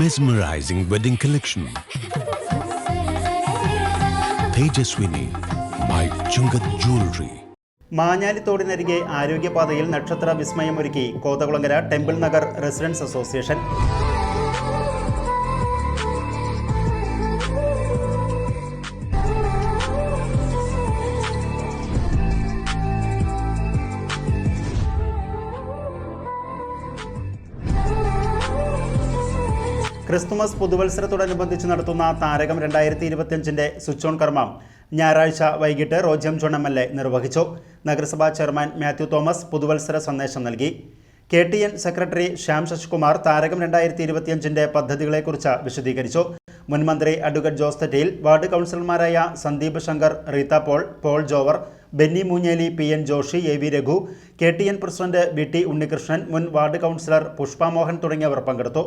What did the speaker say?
mesmerizing wedding collection Tejaswini by Chungath jewellery മാഞ്ഞാലിത്തോടിനരികെ ആരോഗ്യപാതയിൽ നക്ഷത്ര വിസ്മയമൊരുക്കി Kothakulangara temple Nagar residents association. Christmas പുതുവത്സരത്തോടനുബന്ധിച്ച് നടത്തുന്ന താരകം രണ്ടായിരത്തി ഇരുപത്തിയഞ്ചിന്റെ സ്വിച്ച് ഓൺ കർമ്മം ഞായറാഴ്ച വൈകിട്ട് റോജം ജോൺ എം എൽ എ നിർവഹിച്ചു. നഗരസഭാ ചെയർമാൻ മാത്യു തോമസ് പുതുവത്സര സന്ദേശം നൽകി. K T N secretary Shyam Sasikumar Tharakam രണ്ടായിരത്തി ഇരുപത്തിയഞ്ചിന്റെ പദ്ധതികളെക്കുറിച്ച് വിശദീകരിച്ചു. മുൻമന്ത്രി അഡ്വക്കറ്റ് ജോസ് തെറ്റയിൽ വാർഡ് കൗൺസിലർമാരായ Sandeep Shankar Reetha Paul Paul jowar Benny Moonjeli P N Joshy A V Raghu K T N president V T Unnikrishnan മുൻ വാർഡ് കൗൺസിലർ പുഷ്പ മോഹൻ തുടങ്ങിയവർ പങ്കെടുത്തു.